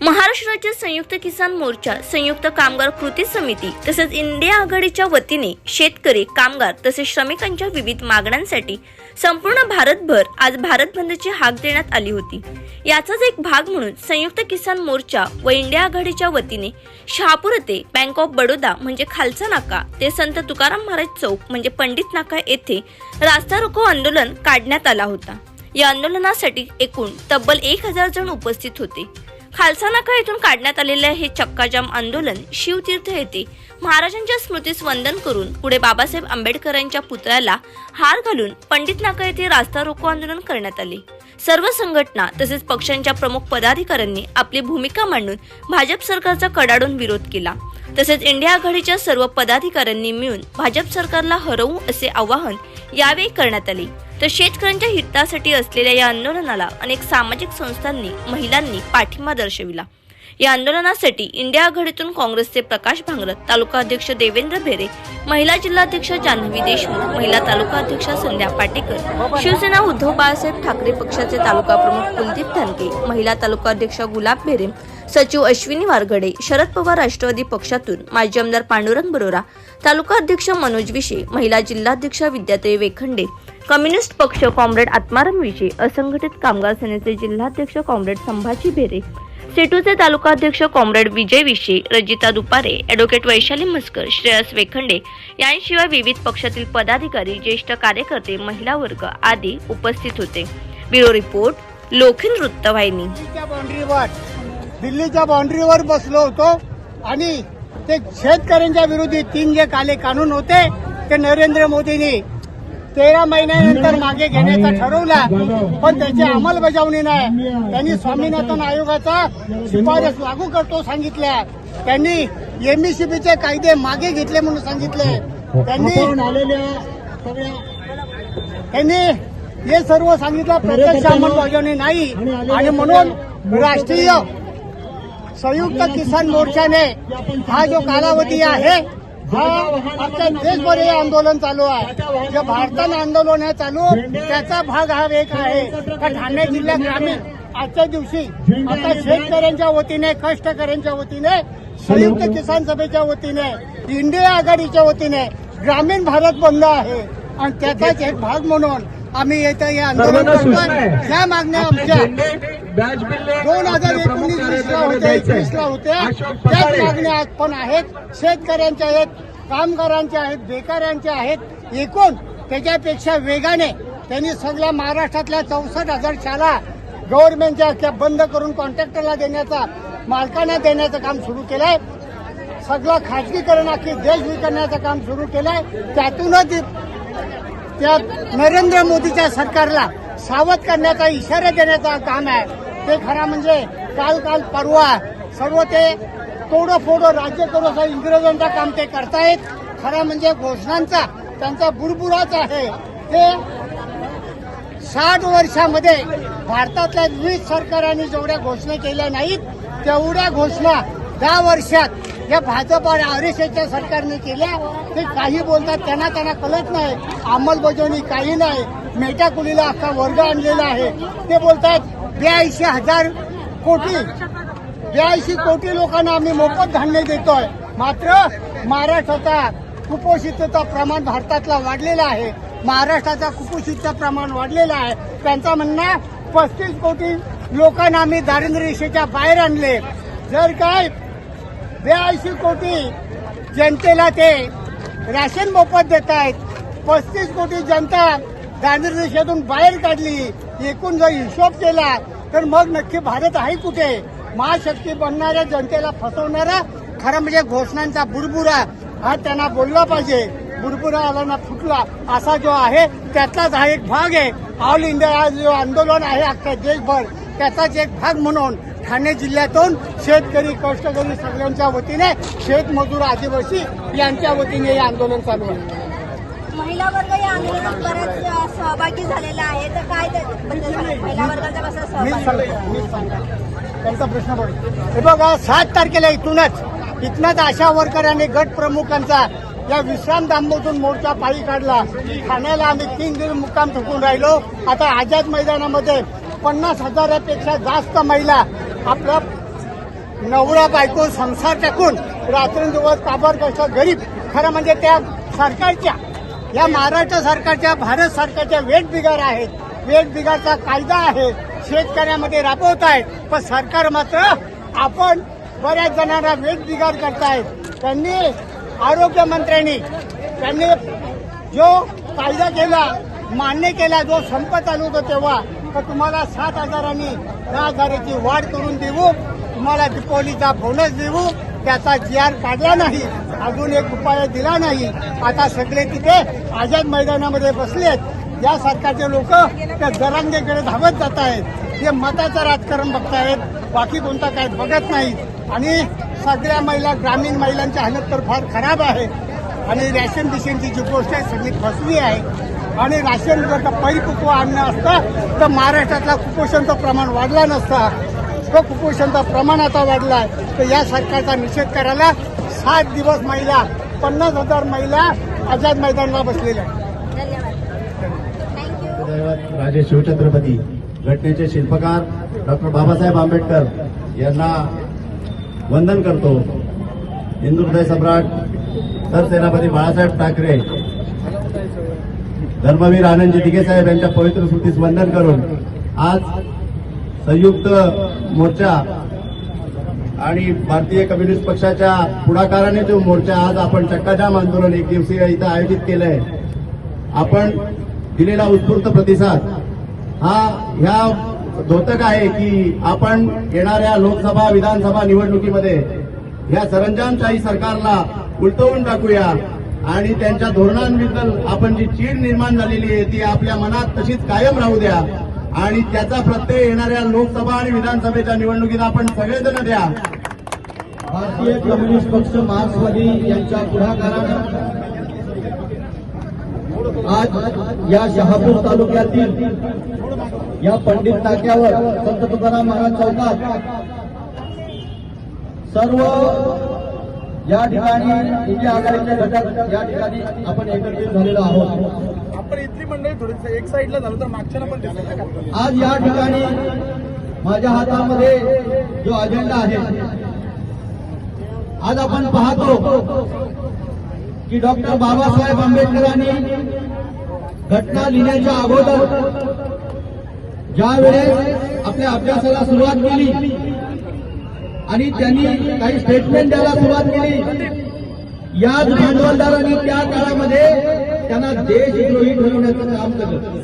महाराष्ट्र राज्य संयुक्त किसान मोर्चा संयुक्त कामगार कृती समिती तसेच इंडिया आघाडीच्या वतीने शेतकरी कामगार तसेच श्रमिकांच्या विविध मागण्यांसाठी संपूर्ण भारतभर आज भारत बंदची हाक देण्यात आली होती. याचाच एक भाग म्हणून संयुक्त किसान मोर्चा व इंडिया आघाडीच्या वतीने शहापूर येथे बँक ऑफ बडोदा म्हणजे खालसा नाका ते संत तुकाराम महाराज चौक म्हणजे पंडित नाका येथे रास्ता रोको आंदोलन काढण्यात आला होता. या आंदोलनासाठी एकूण तब्बल एक हजार जण उपस्थित होते. खालसा नाका येथून काढण्यात आलेले हे चक्काजाम आंदोलन शिवतीर्थ येथे महाराजांच्या स्मृतीस वंदन करून पुढे बाबासाहेब आंबेडकरांच्या पुतळ्याला हार घालून पंडित नाका येथे रास्ता रोको आंदोलन करण्यात आले. सर्व संघटना तसेच पक्षांच्या प्रमुख पदाधिकाऱ्यांनी आपली भूमिका मांडून भाजप सरकारचा कडाडून विरोध केला. तसेच इंडिया आघाडीच्या सर्व पदाधिकाऱ्यांनी मिळून भाजप सरकारला हरवू असे आवाहन यावेळी करण्यात आले. तर शेतकऱ्यांच्या हितासाठी असलेल्या या आंदोलनाला अनेक सामाजिक संस्थांनी महिलांनी पाठिंबा दर्शविला. या आंदोलनासाठी इंडिया आघाडीतून काँग्रेसचे प्रकाश भांगरत तालुका अध्यक्ष देवेंद्र भेरे महिला जिल्हाध्यक्ष जान्हवी देशमुख महिला तालुका अध्यक्ष संध्या पाटेकर शिवसेना उद्धव बाळासाहेब ठाकरे पक्षाचे तालुका प्रमुख कुलदीप धनके महिला तालुका अध्यक्ष गुलाब भेरे सचिव अश्विनी वारगडे शरद पवार राष्ट्रवादी पक्षातून माजी आमदार पांडुरंग बरोरा तालुका अध्यक्ष मनोज विशे महिला जिल्हाध्यक्ष विद्याताई वेखंडे कम्युनिस्ट पक्ष कॉम्रेड आत्माराम विशे असंघटित कामगार सेनेचे जिल्हाध्यक्ष कॉम्रेड संभाजी भेरे सेटूचे तालुका अध्यक्ष कॉम्रेड विजय विशी रजिता दुपारे ॲडव्होकेट वैशाली मस्कर श्रेयस वेखंडे यांशिवाय विविध पक्षातील पदाधिकारी ज्येष्ठ कार्यकर्ते महिला वर्ग आदी उपस्थित होते. ब्युरो रिपोर्ट लोखिन वृत्तवाहिनी दिल्लीच्या दिल्लीच्या बाउंड्रीवर बसलो होतो आणि ते शेतकऱ्यांच्या विरोधी तीन जे काले कानून होते. ते नरेंद्र मोदींनी तेरा महिन्यानंतर मागे घेण्याचा ठरवला पण त्याची अंमलबजावणी नाही. त्यांनी स्वामीनाथन आयोगाचा शिफारस लागू करतो सांगितल्या. त्यांनी एमईसीबीचे कायदे मागे घेतले म्हणून सांगितले. त्यांनी आलेल्या त्यांनी हे सर्व सांगितलं प्रत्यक्ष अंमलबजावणी नाही. आणि म्हणून राष्ट्रीय संयुक्त किसान मोर्चाने हा जो कालावधी आहे हा आपल्या देशभर हे आंदोलन चालू आहे. जे भारतानं आंदोलन आहे चालू त्याचा भाग हा एक आहे. का ठाणे जिल्हा ग्रामीण आजच्या दिवशी आता शेतकऱ्यांच्या वतीने कष्टकऱ्यांच्या वतीने संयुक्त किसान सभेच्या वतीने इंडिया आघाडीच्या वतीने ग्रामीण भारत बंद आहे. आणि त्याचाच एक भाग म्हणून आम्ही येतं हे आंदोलन करतोय. ह्या मागण्या आमच्या दोन हजार एकोणीस वीसला एकवीसला होत्या. त्याच मागण्या आज पण आहेत. शेतकऱ्यांच्या आहेत कामगारांच्या आहेत बेकारांच्या आहेत. एकूण त्याच्यापेक्षा वेगाने त्यांनी सगळ्या महाराष्ट्रातल्या चौसष्ट हजार शाळा गव्हर्नमेंटच्या बंद करून कॉन्ट्रॅक्टरला देण्याचा मालकांना देण्याचं काम सुरू केलंय. सगळं खाजगीकरण अख्खी देश विकण्याचं काम सुरू केलंय. त्यातूनच त्या नरेंद्र मोदीच्या सरकारला सावध करण्याचा इशारा देण्याचा काम आहे. ते खरा म्हणजे काल काल परवा सर्व ते तोडं फोडं राज्य करू असं इंग्रजांचं काम ते करतायत. खरा म्हणजे घोषणांचा त्यांचा बुडबुराच आहे. ते साठ वर्षामध्ये भारतातल्या विविध सरकारांनी जेवढ्या घोषणा केल्या नाहीत तेवढ्या घोषणा दहा वर्षात या भाजप आणि आरएसएसच्या सरकारने केल्या. ते काही बोलतात त्यांना त्यांना कळत नाही. अंमलबजावणी काही नाही. मेटाकुलीला अख्खा वर्ग आणलेला आहे. ते बोलतात ब्याऐंशी हजार कोटी. ब्याऐंशी कोटी लोकांना आम्ही मोफत धान्य देतोय. मात्र महाराष्ट्राचा कुपोषितचं प्रमाण भारतातला वाढलेलं आहे. महाराष्ट्राचा कुपोषितचं प्रमाण वाढलेलं आहे. त्यांचं म्हणणं पस्तीस कोटी लोकांना आम्ही दारिद्र्य रेषेच्या बाहेर आणले. जर काय ब्याऐंशी कोटी जनतेला ते राशन मोफत देत आहेत पस्तीस कोटी जनता गांधी देशातून बाहेर काढली एकूण जर हिशोब केला तर मग नक्की भारत आहे कुठे? महाशक्ती बनणाऱ्या जनतेला फसवणारा खरं म्हणजे घोषणांचा बुरबुरा हा त्यांना बोलला पाहिजे. बुडबुरा आला ना फुटला. असा जो आहे त्यातलाच हा एक भाग आहे. ऑल इंडिया जो आंदोलन आहे अख्ख्या देशभर त्याचाच एक भाग म्हणून ठाणे जिल्ह्यातून शेतकरी कष्टकरी सगळ्यांच्या वतीने शेतमजूर आदिवासी यांच्या वतीने हे आंदोलन चालू आहे. महिला वर्ग या आंदोलनात सहभागी झालेला आहे तर काय? महिला वर्गाचा कसा सहभाग त्यांचा प्रश्न पडतो. हे बघा सात तारखेला इथूनच इथनच आशा वर्करांनी गट प्रमुखांचा या विश्राम दांबोतून मोर्चा पायी काढला. ठाण्याला आम्ही तीन दिवस मुक्काम ठोकून राहिलो. आता आझाद मैदानामध्ये पन्नास हजारापेक्षा जास्त महिला आपल्या नवरा बायको संसार टाकून रात्रंदिवस काबार कशा गरीब खरं म्हणजे त्या सरकारच्या या महाराष्ट्र सरकारच्या भारत सरकारच्या वेट बिगार आहेत. वेट बिगारचा कायदा आहे. शेतकऱ्यामध्ये राबवत आहेत. पण सरकार मात्र आपण बऱ्याच जणांना वेट बिगार करतायत. त्यांनी आरोग्यमंत्र्यांनी त्यांनी जो कायदा केला मान्य केला जो संप चालू होतो तेव्हा तर तुम्हाला सात हजारांनी दहा हजाराची वाढ करून देऊ. तुम्हाला दीपावलीचा बोनस देऊ. त्याचा जी आर काढला नाही. अजून एक उपाय दिला नाही. आता सगळे तिथे आझाद मैदानामध्ये बसलेत. या सरकारचे लोक त्या जरांगेकडे धावत जात आहेत. हे मताचं राजकारण बघतायत. बाकी कोणता काय बघत नाहीत. आणि सगळ्या महिला ग्रामीण महिलांची हालत तर फार खराब आहे. आणि रॅशन बिशनची जी गोष्ट आहे सगळी फसवी आहे. आणि राशन जर का परिपक्व आणणं असतं तर महाराष्ट्रातला कुपोषणचं प्रमाण वाढला नसता. तो कुपोषणचं प्रमाण आता वाढला आहे तर या सरकारचा निषेध करायला सात दिवस महिला पन्नास हजार महिला आझाद मैदानाला बसलेल्या राजे शिवछत्रपती घटनेचे शिल्पकार डॉक्टर बाबासाहेब आंबेडकर यांना वंदन करतो. हिंदू हृदय सम्राट सरसेनापती बाळासाहेब ठाकरे धर्मवीर आनंदजी दिघे साहेब यांच्या पवित्र स्मृतीस वंदन करून आज संयुक्त मोर्चा आणि भारतीय कम्युनिस्ट पक्षाच्या पुढाकाराने जो मोर्चा आज आपण चक्काजाम आंदोलन एक दिवसीय इथं आयोजित केलंय आपण दिलेला उत्स्फूर्त प्रतिसाद हा ह्या धोतक आहे की आपण येणाऱ्या लोकसभा विधानसभा निवडणुकीमध्ये या सरंजामशाही सरकारला उलटवून टाकूया आणि त्यांच्या धोरणांबद्दल आपण जी चीड निर्माण झालेली आहे ती आपल्या मनात तशीच कायम राहू द्या. आणि त्याचा प्रत्यय येणाऱ्या लोकसभा आणि विधानसभेच्या निवडणुकीत आपण सगळेजण द्या. भारतीय कम्युनिस्ट पक्ष मार्क्सवादी यांच्या पुढाकारानं आज या शहापूर तालुक्यातील या पंडित नाक्यावर संत तुकाराम महाराज चौकात सर्व या ठिकाणी इंडिया आघाडीचे घटक या ठिकाणी आपण एकत्रित झालेलो आहोत. आपण इथली मंडळी थोडी एक साईडला झालं तर मागच्याला पण दिसत आज या ठिकाणी माझ्या हातामध्ये जो अजेंडा आहे आज आपण पाहतो की डॉक्टर बाबासाहेब आंबेडकरांनी घटना लिहिण्याच्या अगोदर ज्यावेळेस आपल्या अभ्यासाला सुरुवात केली आणि त्यांनी काही स्टेटमेंट द्यायला सुरुवात केली याच भांडवलदारांनी त्या काळामध्ये त्यांना देशद्रोही ठरवण्याचं काम केलं